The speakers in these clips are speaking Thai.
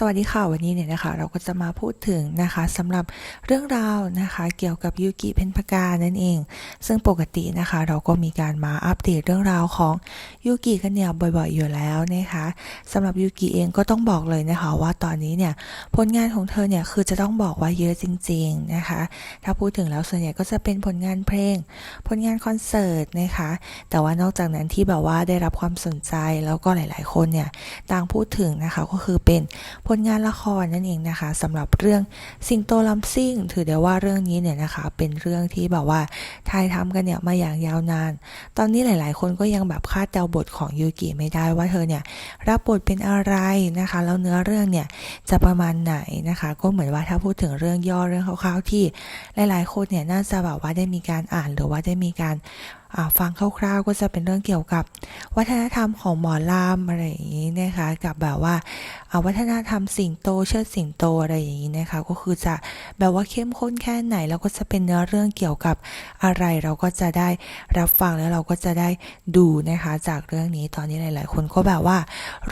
สวัสดีค่ะวันนี้เนี่ยนะคะ เราก็จะมาพูดถึงนะคะสำหรับเรื่องราวนะคะ เกี่ยวกับยูกิเพนพกานั่นเอง ซึ่งปกตินะคะ เราก็มีการมาอัปเดตเรื่องราวของยูกิกันเนี่ยบ่อยๆ อยู่แล้วนะคะสำหรับยูกิเองก็ต้องบอกเลยนะคะ ว่าตอนนี้เนี่ยผลงานของเธอเนี่ยคือจะต้องบอกว่าเยอะจริง ๆนะคะ ถ้าพูดถึงแล้วส่วนใหญ่ก็จะเป็นผลงานเพลง ผลงานคอนเสิร์ตนะคะ แต่ว่านอกจากนั้นที่แบบว่าได้รับความสนใจแล้วก็หลาย ๆ คนเนี่ยต่างพูดถึงนะคะก็คือเป็นผลงานละครนั่นเองนะคะสำหรับเรื่องสิงโตลำซิ่ง ถือได้ว่าเรื่องนี้เนี่ยนะคะ เป็นเรื่องที่แบบว่าถ่ายทำกันเนี่ยมาอย่างยาวนาน ตอนนี้หลาย ๆ คนก็ยังแบบคาดเดาบทของยูกิไม่ได้ว่าเธอเนี่ยรับบทเป็นอะไรนะคะ แล้วเนื้อเรื่องเนี่ยจะประมาณไหนนะคะ ก็เหมือนว่าถ้าพูดถึงเรื่องย่อเรื่องคร่าว ๆ ที่หลาย ๆ คนเนี่ยน่าจะแบบว่าได้มีการอ่านหรือว่าได้มีการ ฟังคร่าวๆก็จะเป็นเรื่องเกี่ยวกับ วัฒนธรรมของหมอลำอะไรอย่างนี้นะคะ กับแบบว่าอ่าวัฒนธรรมสิงโตเชิดสิงโตอะไรอย่างนี้นะคะ ก็คือจะแบบว่าเข้มข้นแค่ไหน แล้วก็จะเป็นเนื้อเรื่องเกี่ยวกับอะไรเราก็จะได้รับฟังแล้วเราก็จะได้ดูนะคะ จากเรื่องนี้ตอนนี้หลาย ๆ คนก็แบบว่า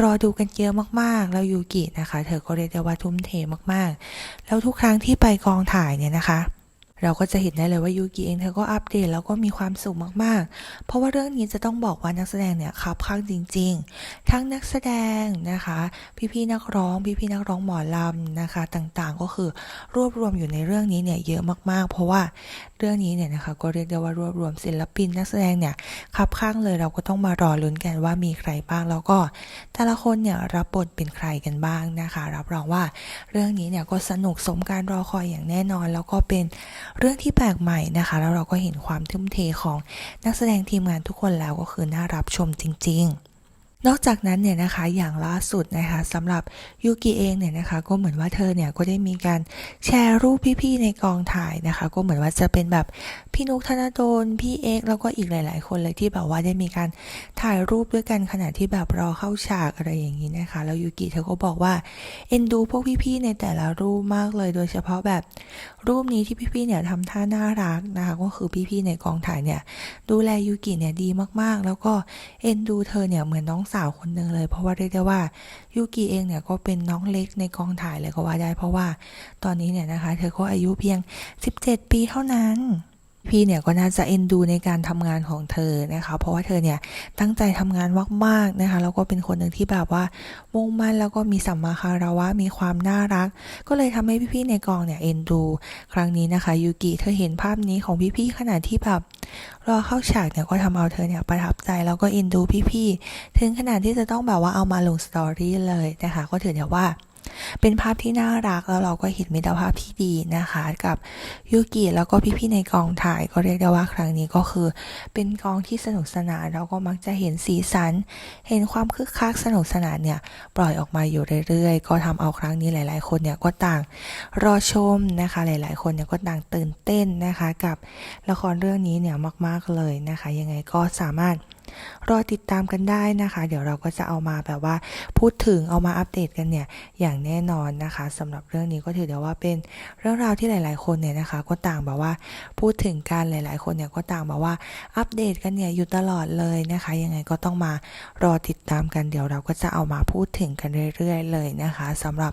รอดูกันเยอะมากๆ แล้วยูกินะคะ เธอก็เรียกได้ว่าทุ่มเทมากๆ แล้วทุกครั้งที่ไปกองถ่ายเนี่ยนะคะ เราก็จะเห็นได้เลยว่ายูกิเองเธอก็อัปเดตแล้วก็มีความสุขมากๆ เพราะว่าเรื่องนี้จะต้องบอกว่านักแสดงเนี่ยคับข้างจริง ๆ ทั้งนักแสดงนะคะ พี่ๆนักร้องพี่ๆนักร้องหมอลำนะคะ ต่างๆก็คือรวบรวมอยู่ในเรื่องนี้เนี่ยเยอะมากๆ เพราะว่าเรื่องนี้เนี่ยนะคะก็เรียกได้ว่ารวบรวมศิลปินนักแสดงเนี่ยคับข้างเลยเราก็ต้องมารอลุ้นกันว่ามีใครบ้างแล้วก็ แต่ละคนเนี่ยรับบทเป็นใครกันบ้างนะคะ รับรองว่าเรื่องนี้เนี่ยก็สนุกสมการรอคอยอย่างแน่นอน แล้วก็เป็นเรื่องที่แปลกใหม่นะคะ แล้วเราก็เห็นความทุ่มเทของนักแสดงทีมงานทุกคนแล้วก็คือน่ารับชมจริง ๆ นอกจากนั้นเนี่ยนะคะอย่างล่าสุดนะคะสำหรับยูกิเองเนี่ยนะคะก็เหมือนว่าเธอเนี่ยก็ได้มีการแชร์รูปพี่ๆในกองถ่ายนะคะ ก็เหมือนว่าจะเป็นแบบพี่นุกธนดลพี่เอกแล้วก็อีกหลาย ๆ คนเลยที่แบบว่าได้มีการถ่ายรูปด้วยกันขณะที่แบบรอเข้าฉากอะไรอย่างนี้นะคะแล้วยูกิเธอก็บอกว่าเอ็นดูพวกพี่ๆในแต่ละรูปมากเลยโดยเฉพาะแบบรูปนี้ที่พี่ๆเนี่ยทำท่าน่ารักนะคะ ก็คือพี่ๆในกองถ่ายเนี่ยดูแลยูกิเนี่ยดีมากๆ แล้วก็เอ็นดูเธอเนี่ยเหมือนน้องสาวคนหนึ่งเลย เพราะว่าเรียกได้ว่ายูกิเองเนี่ยก็เป็นน้องเล็กในกองถ่ายเลยก็ว่าได้ เพราะว่าตอนนี้เนี่ยนะคะ เธอก็อายุเพียง 17 ปีเท่านั้น พี่เนี่ยก็น่าจะเอ็นดูในการทำงานของเธอนะคะ เพราะว่าเธอเนี่ยตั้งใจทำงานมากๆนะคะแล้วก็เป็นคนหนึ่งที่แบบว่ามุ่งมั่นแล้วก็มีสัมมาคารวะมีความน่ารัก ก็เลยทำให้พี่ๆในกองเนี่ยเอ็นดู ครั้งนี้นะคะยูกิเธอเห็นภาพนี้ของพี่ๆขณะที่แบบรอเข้าฉากเนี่ยก็ทำเอาเธอเนี่ยประทับใจแล้วก็เอ็นดูพี่ๆถึงขนาดที่จะต้องแบบว่าเอามาลงสตอรี่เลยนะคะก็ถือเนี่ยว่า เป็นภาพที่น่ารักแล้วเราก็เห็นมิตรภาพที่ดีนะคะ กับยูกิแล้วก็พี่ๆในกองถ่ายก็เรียกได้ว่าครั้งนี้ก็คือ เป็นกองที่สนุกสนานเราก็มักจะเห็นสีสัน เห็นความคึกคักสนุกสนานเนี่ยปล่อยออกมาอยู่เรื่อยๆ ก็ทำเอาครั้งนี้หลาย ๆ คนเนี่ยก็ต่างรอชมนะคะ หลาย ๆ คนเนี่ยก็ต่างตื่นเต้นนะคะ กับละครเรื่องนี้เนี่ยมาก ๆเลยนะคะ ยังไงก็สามารถ รอติดตามกันได้นะคะ เดี๋ยวเราก็จะเอามาแบบว่าพูดถึงเอามาอัปเดตกันเนี่ยอย่างแน่นอนนะคะสำหรับเรื่องนี้ก็ถือได้ว่าเป็นเรื่องราวที่หลาย ๆ คนเนี่ยนะคะ ก็ต่างแบบว่าพูดถึงกันหลาย ๆ คนเนี่ยก็ต่างแบบว่าอัปเดตกันเนี่ยอยู่ตลอดเลยนะคะ ยังไงก็ต้องมารอติดตามกันเดี๋ยวเราก็จะเอามาพูดถึงกันเรื่อย ๆ เลยนะคะสำหรับ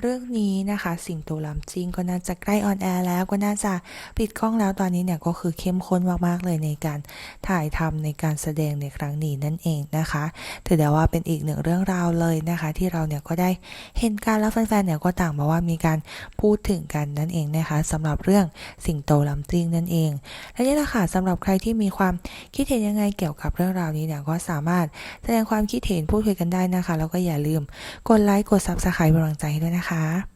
เรื่องนี้นะคะ สิงโตลำจริงก็น่าจะใกล้ออนแอร์แล้วก็น่าจะปิดกล้องแล้วตอนนี้เนี่ยก็คือเข้มข้นมากๆเลยในการถ่ายทำในการแสดงในครั้งนี้นั่นเองนะคะถือได้ว่าเป็นอีกหนึ่งเรื่องราวเลยนะคะ ที่เราเนี่ยก็ได้เห็นการแล้วแฟนๆเนี่ยก็ต่างมาว่ามีการพูดถึงกันนั่นเองนะคะสำหรับเรื่องสิงโตลำจริงนั่นเอง และนี่แหละค่ะสำหรับใครที่มีความคิดเห็นยังไงเกี่ยวกับเรื่องราวนี้เนี่ยก็สามารถแสดงความคิดเห็นพูดคุยกันได้นะคะแล้วก็อย่าลืมกดไลค์กด Subscribe เป็นกำลังใจให้ด้วยนะคะนะคะ